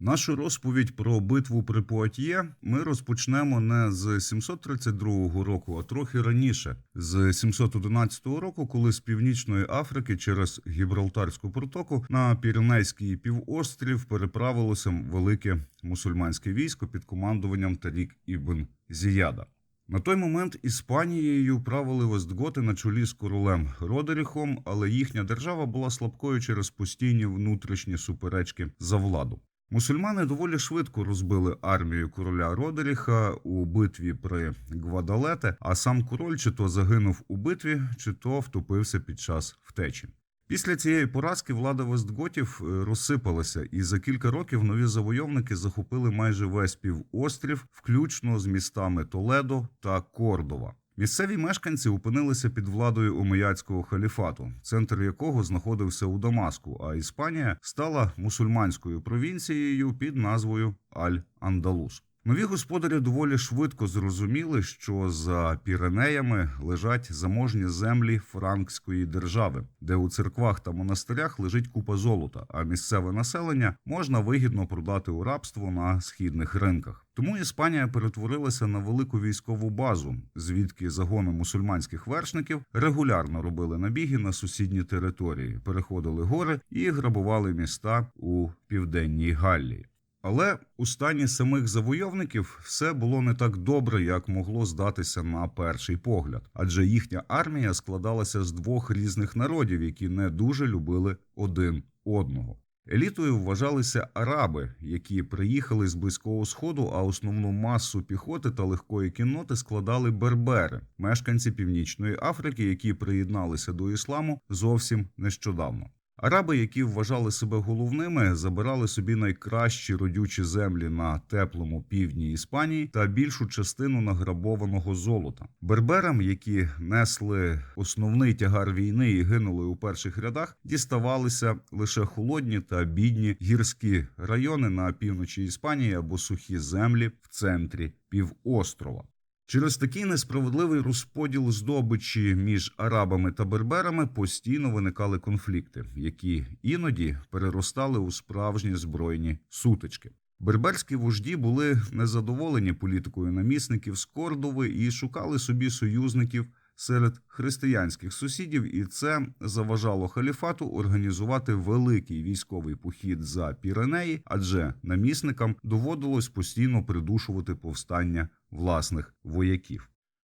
Нашу розповідь про битву при Пуатьє ми розпочнемо не з 732 року, а трохи раніше, з 711 року, коли з північної Африки через Гібралтарську протоку на Піренейський півострів переправилося велике мусульманське військо під командуванням Тарік Ібн Зіяда. На той момент Іспанією правили Вестготи на чолі з королем Родеріхом, але їхня держава була слабкою через постійні внутрішні суперечки за владу. Мусульмани доволі швидко розбили армію короля Родеріха у битві при Гвадалете, а сам король чи то загинув у битві, чи то втопився під час втечі. Після цієї поразки влада Вестготів е, розсипалася, і за кілька років нові завойовники захопили майже весь півострів, включно з містами Толедо та Кордова. Місцеві мешканці опинилися під владою омеяцького халіфату, центр якого знаходився у Дамаску, а Іспанія стала мусульманською провінцією під назвою Аль-Андалус. Нові господарі доволі швидко зрозуміли, що за Піренеями лежать заможні землі франкської держави, де у церквах та монастирях лежить купа золота, а місцеве населення можна вигідно продати у рабство на східних ринках. Тому Іспанія перетворилася на велику військову базу, звідки загони мусульманських вершників регулярно робили набіги на сусідні території, переходили гори і грабували міста у південній Галлії. Але у стані самих завойовників все було не так добре, як могло здатися на перший погляд, адже їхня армія складалася з двох різних народів, які не дуже любили один одного. Елітою вважалися араби, які приїхали з близького сходу, а основну масу піхоти та легкої кінноти складали бербери, мешканці північної Африки, які приєдналися до ісламу зовсім нещодавно. Араби, які вважали себе головними, забирали собі найкращі родючі землі на теплому півдні Іспанії та більшу частину награбованого золота. Берберам, які несли основний тягар війни і гинули у перших рядах, діставалися лише холодні та бідні гірські райони на півночі Іспанії або сухі землі в центрі півострова. Через такий несправедливий розподіл здобичі між арабами та берберами постійно виникали конфлікти, які іноді переростали у справжні збройні сутички. Берберські вожді були незадоволені політикою намісників з Кордови і шукали собі союзників серед християнських сусідів, і це заважало халіфату організувати великий військовий похід за Піренеї, адже намісникам доводилось постійно придушувати повстання власних вояків.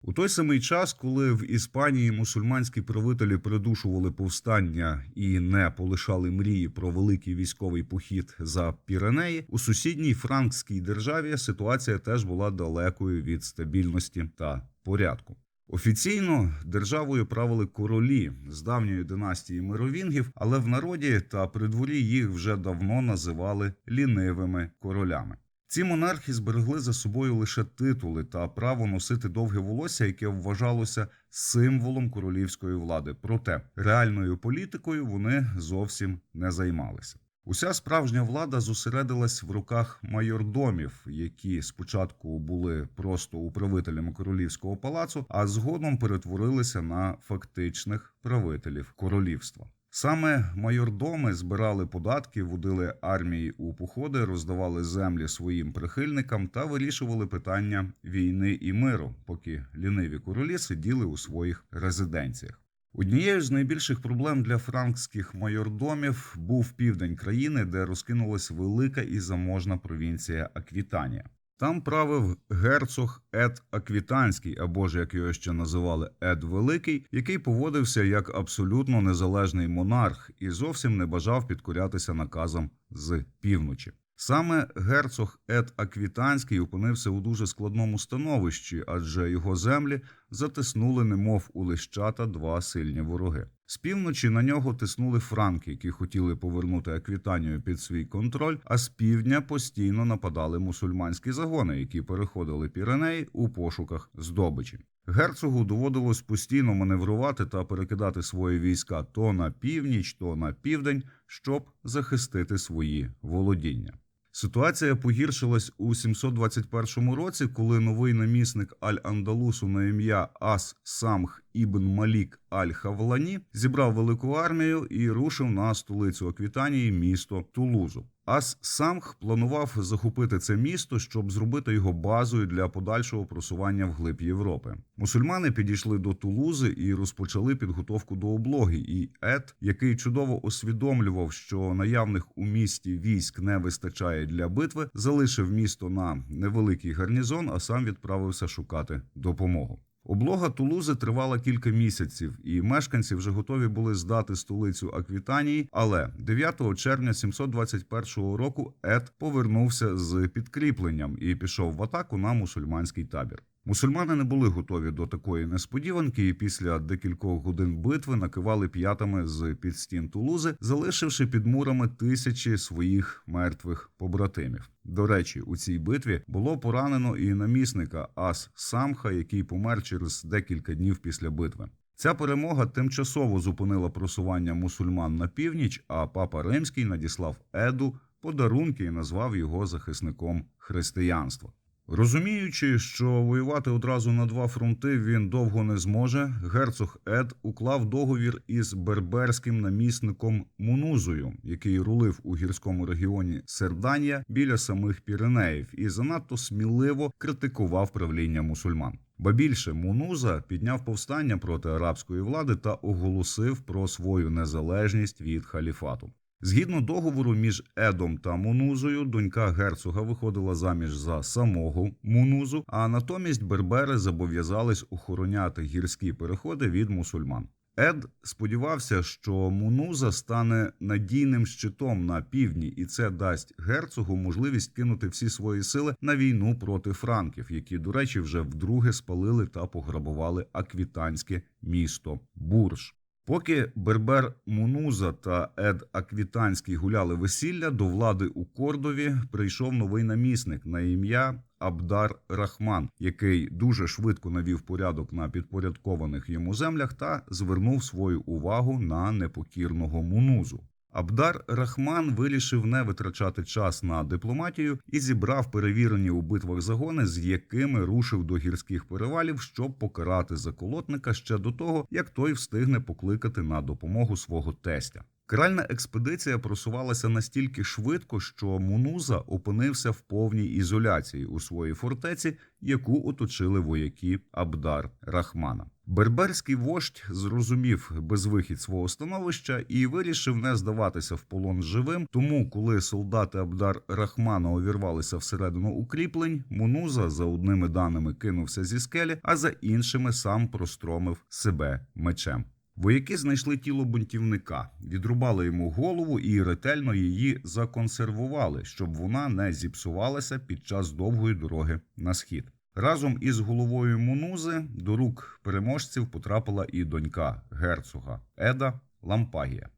У той самий час, коли в Іспанії мусульманські правителі придушували повстання і не полишали мрії про великий військовий похід за Піренеї, у сусідній франкській державі ситуація теж була далекою від стабільності та порядку. Офіційно державою правили королі з давньої династії мировінгів, але в народі та при дворі їх вже давно називали лінивими королями. Ці монархи зберегли за собою лише титули та право носити довге волосся, яке вважалося символом королівської влади. Проте реальною політикою вони зовсім не займалися. Уся справжня влада зосередилась в руках майордомів, які спочатку були просто управителями королівського палацу, а згодом перетворилися на фактичних правителів королівства. Саме майордоми збирали податки, водили армії у походи, роздавали землі своїм прихильникам та вирішували питання війни і миру, поки ліниві королі сиділи у своїх резиденціях. Однією з найбільших проблем для франкських майордомів був південь країни, де розкинулась велика і заможна провінція Аквітанія. Там правив герцог Ед Аквітанський, або ж як його ще називали Ед Великий, який поводився як абсолютно незалежний монарх і зовсім не бажав підкорятися наказам з півночі. Саме герцог Ед Аквітанський опинився у дуже складному становищі, адже його землі затиснули, немов у лищата два сильні вороги. З півночі на нього тиснули франки, які хотіли повернути Аквітанію під свій контроль. А з півдня постійно нападали мусульманські загони, які переходили Піренеї у пошуках здобичі. Герцогу доводилось постійно маневрувати та перекидати свої війська то на північ, то на південь, щоб захистити свої володіння. Ситуація погіршилась у 721 році, коли новий намісник Аль-Андалусу на ім'я Ас Самх Ібн Малік Аль-Хавлані зібрав велику армію і рушив на столицю Аквітанії, місто Тулузу. Ас Самх планував захопити це місто, щоб зробити його базою для подальшого просування вглиб Європи. Мусульмани підійшли до Тулузи і розпочали підготовку до облоги. І Ед, який чудово усвідомлював, що наявних у місті військ не вистачає для битви, залишив місто на невеликий гарнізон, а сам відправився шукати допомогу. Облога Тулузи тривала кілька місяців, і мешканці вже готові були здати столицю Аквітанії. Але 9 червня 721 року Ед повернувся з підкріпленням і пішов в атаку на мусульманський табір. Мусульмани не були готові до такої несподіванки, і після декількох годин битви накивали п'ятами з під стін Тулузи, залишивши під мурами тисячі своїх мертвих побратимів. До речі, у цій битві було поранено і намісника Ас Самха, який помер через декілька днів після битви. Ця перемога тимчасово зупинила просування мусульман на північ, а папа Римський надіслав Еду подарунки і назвав його захисником християнства. Розуміючи, що воювати одразу на два фронти він довго не зможе, герцог Ед уклав договір із берберським намісником Мунузою, який рулив у гірському регіоні Серданія біля самих Піренеїв, і занадто сміливо критикував правління мусульман. Ба більше Мунуза підняв повстання проти арабської влади та оголосив про свою незалежність від халіфату. Згідно договору між Едом та Мунузою, донька герцога виходила заміж за самого Мунузу, а натомість бербери зобов'язались охороняти гірські переходи від мусульман. Ед сподівався, що Мунуза стане надійним щитом на півдні, і це дасть герцогу можливість кинути всі свої сили на війну проти франків, які, до речі, вже вдруге спалили та пограбували аквітанське місто Бурж. Поки Бербер Мунуза та Ед Аквітанський гуляли весілля, до влади у Кордові прийшов новий намісник на ім'я Абдар Рахман, який дуже швидко навів порядок на підпорядкованих йому землях та звернув свою увагу на непокірного Мунузу. Абдар Рахман вирішив не витрачати час на дипломатію і зібрав перевірені у битвах загони, з якими рушив до гірських перевалів, щоб покарати заколотника ще до того, як той встигне покликати на допомогу свого тестя. Каральна експедиція просувалася настільки швидко, що Мунуза опинився в повній ізоляції у своїй фортеці, яку оточили вояки Абдар Рахмана. Берберський вождь зрозумів безвихідь свого становища і вирішив не здаватися в полон живим. Тому, коли солдати Абдар Рахмана увірвалися всередину укріплень, Мунуза за одними даними кинувся зі скелі, а за іншими сам простромив себе мечем. Вояки знайшли тіло бунтівника, відрубали йому голову і ретельно її законсервували, щоб вона не зіпсувалася під час довгої дороги на схід. Разом із головою Мунузи до рук переможців потрапила і донька герцога Еда Лампагія.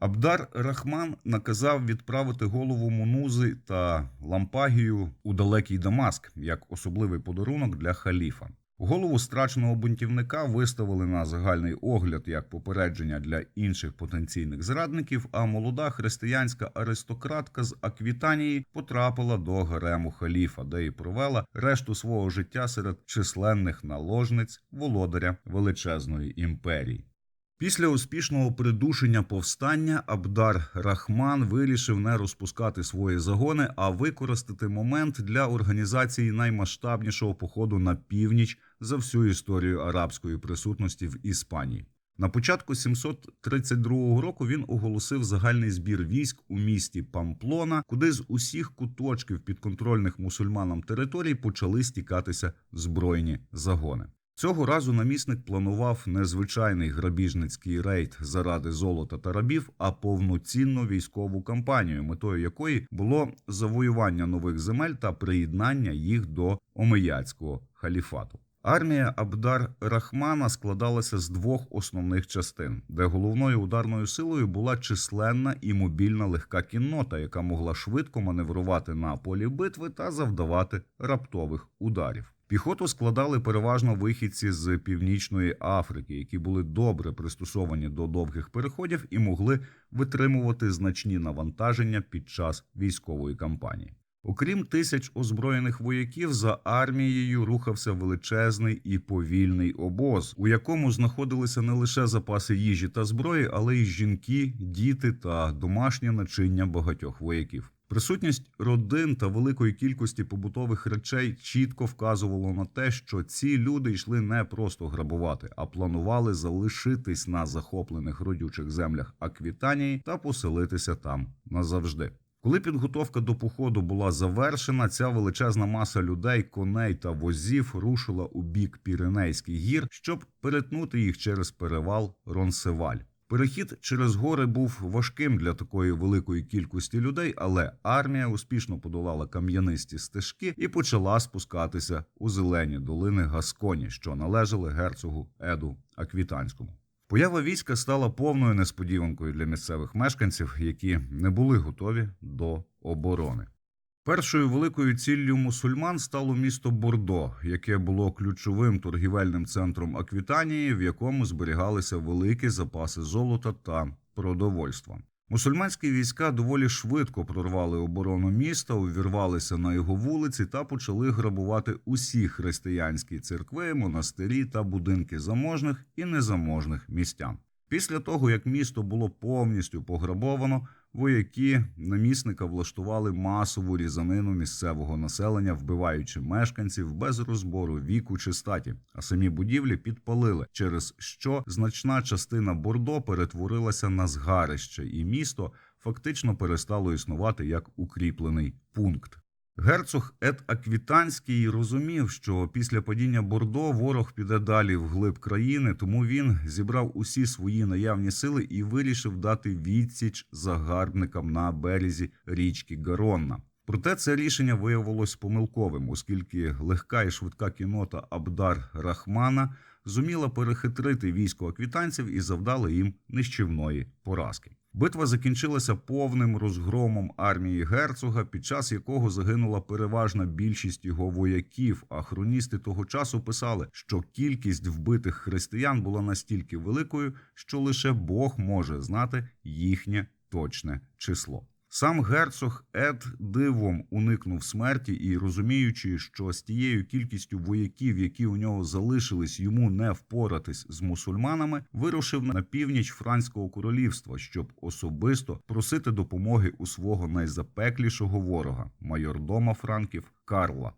Абдар Рахман наказав відправити голову Мунузи та Лампагію у далекий Дамаск як особливий подарунок для халіфа. Голову страченого бунтівника виставили на загальний огляд як попередження для інших потенційних зрадників. А молода християнська аристократка з Аквітанії потрапила до гарему халіфа, де й провела решту свого життя серед численних наложниць володаря величезної імперії. Після успішного придушення повстання Абдар Рахман вирішив не розпускати свої загони, а використати момент для організації наймасштабнішого походу на північ за всю історію арабської присутності в Іспанії. На початку 732 року він оголосив загальний збір військ у місті Памплона, куди з усіх куточків підконтрольних мусульманам територій почали стікатися збройні загони. Цього разу намісник планував не звичайний грабіжницький рейд заради золота та рабів, а повноцінну військову кампанію, метою якої було завоювання нових земель та приєднання їх до омеяцького халіфату. Армія Абдар Рахмана складалася з двох основних частин, де головною ударною силою була численна і мобільна легка кіннота, яка могла швидко маневрувати на полі битви та завдавати раптових ударів. Піхоту складали переважно вихідці з північної Африки, які були добре пристосовані до довгих переходів і могли витримувати значні навантаження під час військової кампанії. Окрім тисяч озброєних вояків, за армією рухався величезний і повільний обоз, у якому знаходилися не лише запаси їжі та зброї, але й жінки, діти та домашнє начиння багатьох вояків. Присутність родин та великої кількості побутових речей чітко вказувало на те, що ці люди йшли не просто грабувати, а планували залишитись на захоплених родючих землях Аквітанії та поселитися там назавжди. Коли підготовка до походу була завершена, ця величезна маса людей, коней та возів рушила у бік Піренейських гір, щоб перетнути їх через перевал Ронсеваль. Перехід через гори був важким для такої великої кількості людей, але армія успішно подолала кам'янисті стежки і почала спускатися у зелені долини Гасконі, що належали герцогу Еду Аквітанському. Поява війська стала повною несподіванкою для місцевих мешканців, які не були готові до оборони. Першою великою ціллю мусульман стало місто Бордо, яке було ключовим торгівельним центром Аквітанії, в якому зберігалися великі запаси золота та продовольства. Мусульманські війська доволі швидко прорвали оборону міста, увірвалися на його вулиці та почали грабувати усі християнські церкви, монастирі та будинки заможних і незаможних містян. Після того, як місто було повністю пограбовано, вояки намісника влаштували масову різанину місцевого населення, вбиваючи мешканців без розбору віку чи статі. А самі будівлі підпалили, через що значна частина Бордо перетворилася на згарище, і місто фактично перестало існувати як укріплений пункт. Герцог Ед Аквітанський розумів, що після падіння Бордо ворог піде далі вглиб країни, тому він зібрав усі свої наявні сили і вирішив дати відсіч загарбникам на березі річки Гаронна. Проте це рішення виявилось помилковим, оскільки легка і швидка кінота Абдар Рахмана зуміла перехитрити військо аквітанців і завдала їм нищівної поразки. Битва закінчилася повним розгромом армії герцога, під час якого загинула переважна більшість його вояків. А хроністи того часу писали, що кількість вбитих християн була настільки великою, що лише Бог може знати їхнє точне число. Сам герцог Ед дивом уникнув смерті і, розуміючи, що з тією кількістю вояків, які у нього залишились, йому не впоратись з мусульманами, вирушив на північ Франського королівства, щоб особисто просити допомоги у свого найзапеклішого ворога майордома Франків Карла.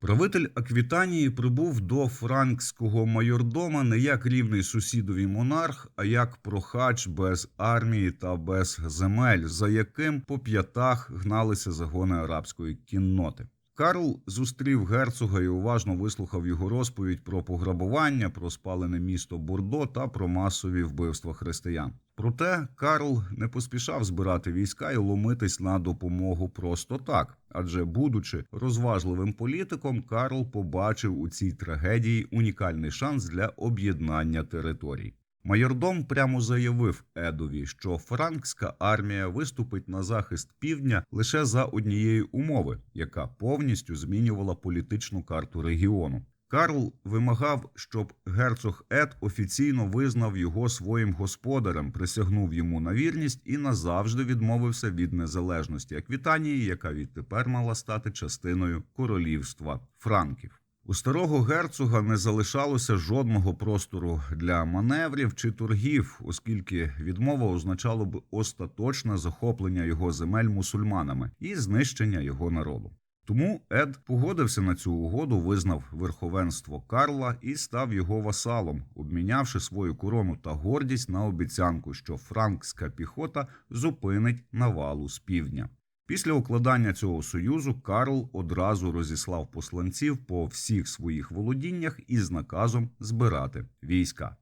Правитель Аквітанії прибув до франкського майордома не як рівний сусідові монарх, а як прохач без армії та без земель, за яким по п'ятах гналися загони арабської кінноти. Карл зустрів герцога і уважно вислухав його розповідь про пограбування, про спалене місто Бордо та про масові вбивства християн. Проте Карл не поспішав збирати війська і ломитись на допомогу просто так. Адже, будучи розважливим політиком, Карл побачив у цій трагедії унікальний шанс для об'єднання територій. Майордом прямо заявив Едові, що франкська армія виступить на захист півдня лише за однієї умови, яка повністю змінювала політичну карту регіону. Карл вимагав, щоб герцог Ед офіційно визнав його своїм господарем, присягнув йому на вірність і назавжди відмовився від незалежності Аквітанії, яка відтепер мала стати частиною королівства Франків. У старого герцога не залишалося жодного простору для маневрів чи торгів, оскільки відмова означала б остаточне захоплення його земель мусульманами і знищення його народу. Тому Ед погодився на цю угоду, визнав верховенство Карла і став його васалом, обмінявши свою корону та гордість на обіцянку, що франкська піхота зупинить навалу з півдня. Після укладання цього союзу Карл одразу розіслав посланців по всіх своїх володіннях із наказом збирати війська.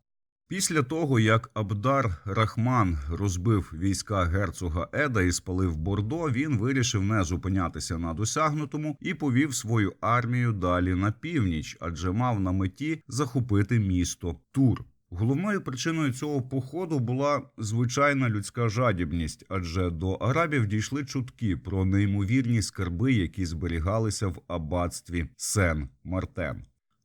Після того, як Абдар Рахман розбив війська герцога Еда і спалив Бордо, він вирішив не зупинятися на досягнутому і повів свою армію далі на північ, адже мав на меті захопити місто Тур. Головною причиною цього походу була звичайна людська жадібність, адже до арабів дійшли чутки про неймовірні скарби, які зберігалися в аббатстві Сен Мартен.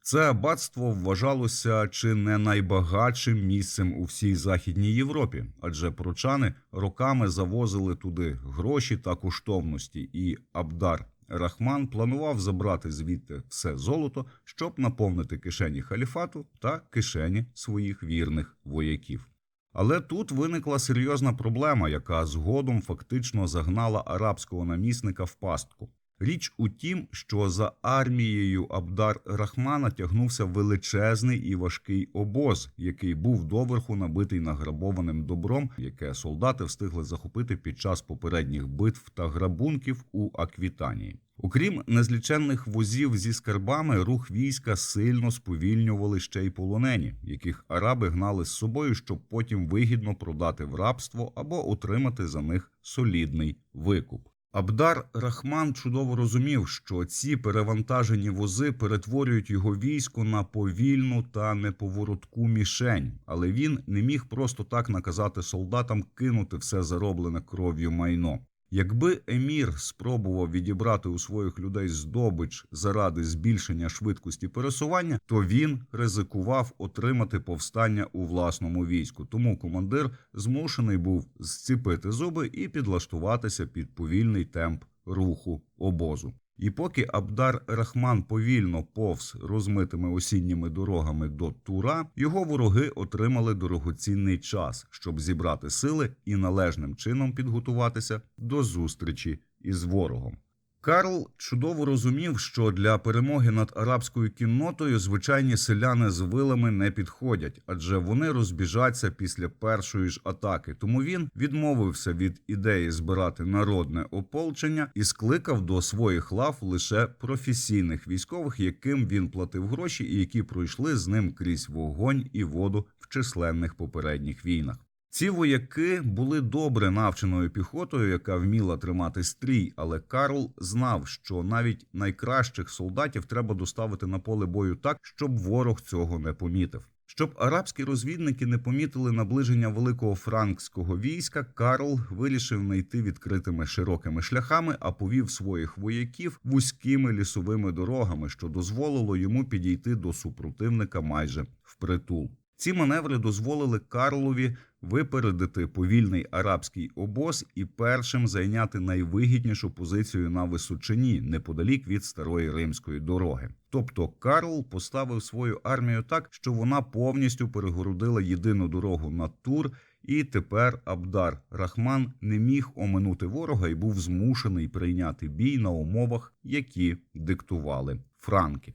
Це аббатство вважалося чи не найбагатшим місцем у всій західній Європі, адже прочани роками завозили туди гроші та коштовності, і Абдар Рахман планував забрати звідти все золото, щоб наповнити кишені халіфату та кишені своїх вірних вояків. Але тут виникла серйозна проблема, яка згодом фактично загнала арабського намісника в пастку. Річ у тім, що за армією Абдар Рахмана тягнувся величезний і важкий обоз, який був доверху набитий награбованим добром, яке солдати встигли захопити під час попередніх битв та грабунків у Аквітанії. Окрім незліченних возів зі скарбами, рух війська сильно сповільнювали ще й полонені, яких араби гнали з собою, щоб потім вигідно продати в рабство або отримати за них солідний викуп. Абдар Рахман чудово розумів, що ці перевантажені вози перетворюють його військо на повільну та неповоротку мішень, але він не міг просто так наказати солдатам кинути все зароблене кров'ю майно. Якби емір спробував відібрати у своїх людей здобич заради збільшення швидкості пересування, то він ризикував отримати повстання у власному війську. Тому командир змушений був зціпити зуби і підлаштуватися під повільний темп руху обозу. І поки Абдар Рахман повільно повз розмитими осінніми дорогами до Тура, його вороги отримали дорогоцінний час, щоб зібрати сили і належним чином підготуватися до зустрічі із ворогом. Карл чудово розумів, що для перемоги над арабською кіннотою звичайні селяни з вилами не підходять, адже вони розбіжаться після першої ж атаки. Тому він відмовився від ідеї збирати народне ополчення і скликав до своїх лав лише професійних військових, яким він платив гроші, і які пройшли з ним крізь вогонь і воду в численних попередніх війнах. Ці вояки були добре навченою піхотою, яка вміла тримати стрій, але Карл знав, що навіть найкращих солдатів треба доставити на поле бою так, щоб ворог цього не помітив. Щоб арабські розвідники не помітили наближення великого франкського війська, Карл вирішив не йти відкритими широкими шляхами, а повів своїх вояків вузькими лісовими дорогами, що дозволило йому підійти до супротивника майже впритул. Ці маневри дозволили Карлові випередити повільний арабський обоз і першим зайняти найвигіднішу позицію на височині неподалік від старої римської дороги. Тобто Карл поставив свою армію так, що вона повністю перегородила єдину дорогу на Тур, і тепер Абдар Рахман не міг оминути ворога і був змушений прийняти бій на умовах, які диктували франки.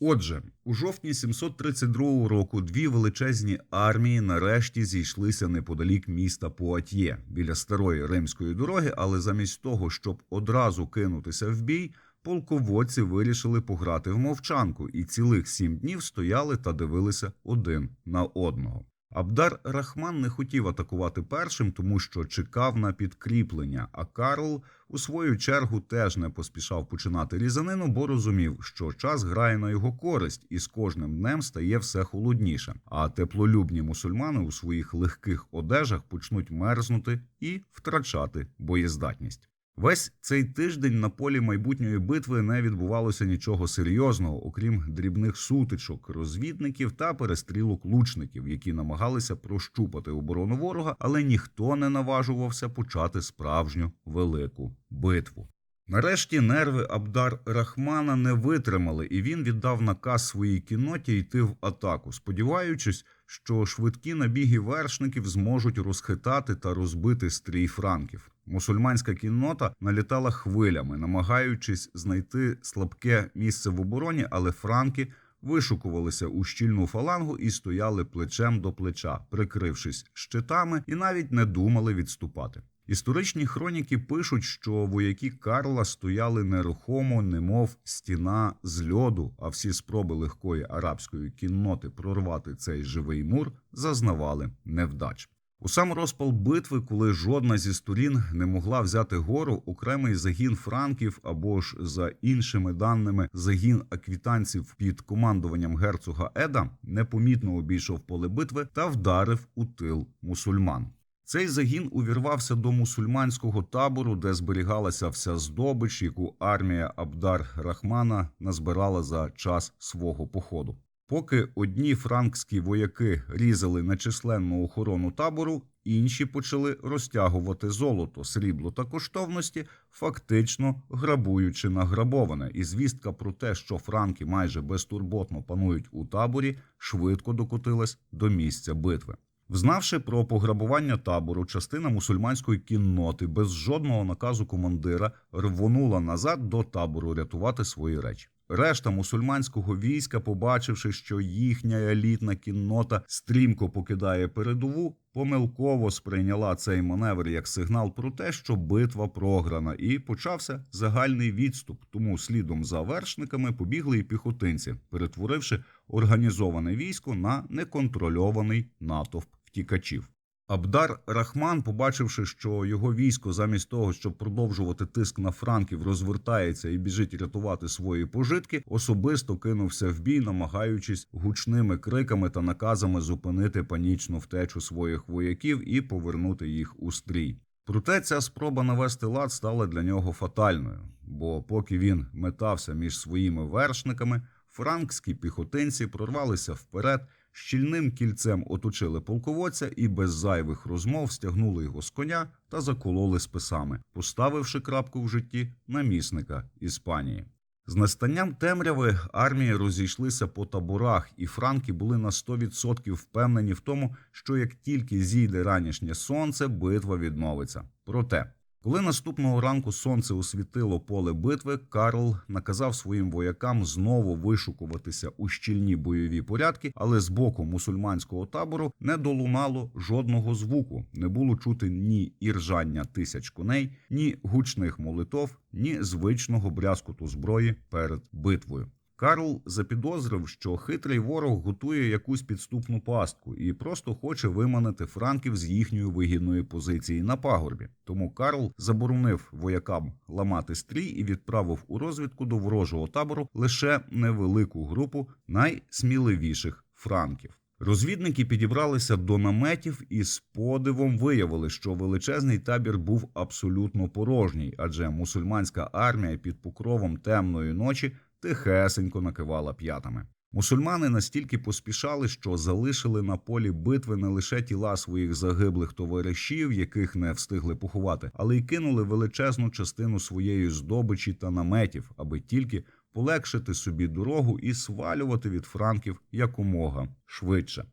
Отже, у жовтні 732 року дві величезні армії нарешті зійшлися неподалік міста Пуатьє біля старої римської дороги, але замість того, щоб одразу кинутися в бій, полководці вирішили пограти в мовчанку і цілих сім днів стояли та дивилися один на одного. Абдар Рахман не хотів атакувати першим, тому що чекав на підкріплення. А Карл, у свою чергу, теж не поспішав починати різанину, бо розумів, що час грає на його користь, і з кожним днем стає все холодніше. А теплолюбні мусульмани у своїх легких одежах почнуть мерзнути і втрачати боєздатність. Весь цей тиждень на полі майбутньої битви не відбувалося нічого серйозного, окрім дрібних сутичок, розвідників та перестрілок лучників, які намагалися прощупати оборону ворога, але ніхто не наважувався почати справжню велику битву. Нарешті нерви Абдар Рахмана не витримали, і він віддав наказ своїй кінноті йти в атаку, сподіваючись, що швидкі набіги вершників зможуть розхитати та розбити стрій франків. Мусульманська кіннота налітала хвилями, намагаючись знайти слабке місце в обороні, але франки вишукувалися у щільну фалангу і стояли плечем до плеча, прикрившись щитами, і навіть не думали відступати. Історичні хроніки пишуть, що вояки Карла стояли нерухомо, немов стіна з льоду, а всі спроби легкої арабської кінноти прорвати цей живий мур зазнавали невдач. У сам розпал битви, коли жодна зі сторін не могла взяти гору, окремий загін франків або ж за іншими даними загін аквітанців під командуванням герцога Еда непомітно обійшов поле битви та вдарив у тил мусульман. Цей загін увірвався до мусульманського табору, де зберігалася вся здобич, яку армія Абдар Рахмана назбирала за час свого походу. Поки одні франкські вояки різали нечисленну охорону табору, інші почали розтягувати золото, срібло та коштовності, фактично грабуючи награбоване. І звістка про те, що франки майже безтурботно панують у таборі, швидко докотилась до місця битви. Взнавши про пограбування табору, частина мусульманської кінноти без жодного наказу командира рвонула назад до табору рятувати свої речі. Решта мусульманського війська, побачивши, що їхня елітна кіннота стрімко покидає передову, помилково сприйняла цей маневр як сигнал про те, що битва програна, і почався загальний відступ. Тому слідом за вершниками побігли і піхотинці, перетворивши організоване військо на неконтрольований натовп втікачів. Абдар Рахман, побачивши, що його військо замість того, щоб продовжувати тиск на франків, розвертається і біжить рятувати свої пожитки, особисто кинувся в бій, намагаючись гучними криками та наказами зупинити панічну втечу своїх вояків і повернути їх у стрій. Проте ця спроба навести лад стала для нього фатальною, бо поки він метався між своїми вершниками, франкські піхотинці прорвалися вперед, щільним кільцем оточили полководця і без зайвих розмов стягнули його з коня та закололи списами, поставивши крапку в житті намісника Іспанії. З настанням темряви армії розійшлися по таборах, і франки були на 100% впевнені в тому, що як тільки зійде ранішнє сонце, битва відновиться. Проте, коли наступного ранку сонце освітило поле битви, Карл наказав своїм воякам знову вишукуватися у щільні бойові порядки, але з боку мусульманського табору не долунало жодного звуку. Не було чути ні іржання тисяч коней, ні гучних молитов, ні звичного брязкоту зброї перед битвою. Карл запідозрив, що хитрий ворог готує якусь підступну пастку і просто хоче виманити франків з їхньої вигідної позиції на пагорбі. Тому Карл заборонив воякам ламати стрій і відправив у розвідку до ворожого табору лише невелику групу найсміливіших франків. Розвідники підібралися до наметів і з подивом виявили, що величезний табір був абсолютно порожній, адже мусульманська армія під покровом темної ночі тихесенько накивала п'ятами. Мусульмани настільки поспішали, що залишили на полі битви не лише тіла своїх загиблих товаришів, яких не встигли поховати, але й кинули величезну частину своєї здобичі та наметів, аби тільки полегшити собі дорогу і свалювати від франків якомога швидше.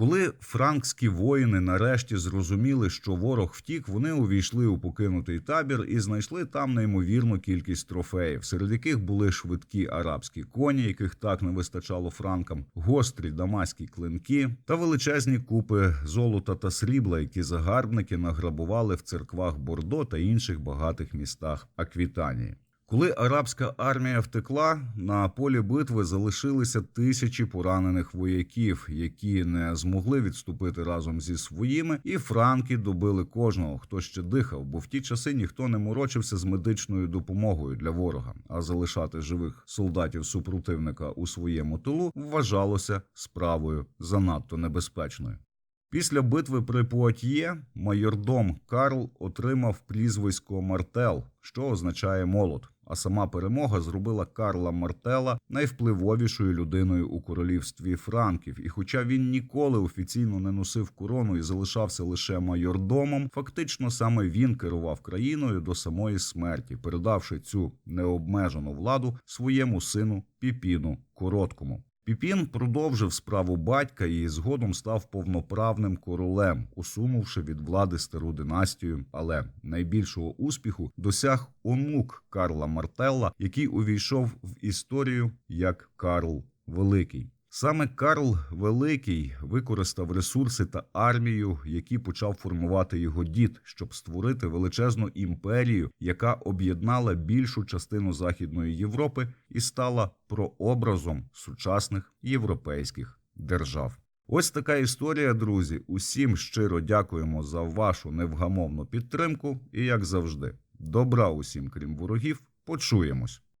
Коли франкські воїни нарешті зрозуміли, що ворог втік, вони увійшли у покинутий табір і знайшли там неймовірну кількість трофеїв, серед яких були швидкі арабські коні, яких так не вистачало франкам, гострі дамаські клинки та величезні купи золота та срібла, які загарбники награбували в церквах Бордо та інших багатих містах Аквітанії. Коли арабська армія втекла, на полі битви залишилися тисячі поранених вояків, які не змогли відступити разом зі своїми, і франки добили кожного, хто ще дихав, бо в ті часи ніхто не морочився з медичною допомогою для ворога, а залишати живих солдатів супротивника у своєму тилу вважалося справою занадто небезпечною. Після битви при Пуатьє майордом Карл отримав прізвисько Мартел, що означає молот. А сама перемога зробила Карла Мартела найвпливовішою людиною у королівстві Франків. І, хоча він ніколи офіційно не носив корону і залишався лише майордомом, фактично саме він керував країною до самої смерті, передавши цю необмежену владу своєму сину Піпіну Короткому. Піпін продовжив справу батька і згодом став повноправним королем, усунувши від влади стару династію. Але найбільшого успіху досяг онук Карла Мартелла, який увійшов в історію як Карл Великий. Саме Карл Великий використав ресурси та армію, які почав формувати його дід, щоб створити величезну імперію, яка об'єднала більшу частину Західної Європи і стала прообразом сучасних європейських держав. Ось така історія, друзі. Усім щиро дякуємо за вашу невгамовну підтримку. І як завжди, добра усім, крім ворогів, почуємось.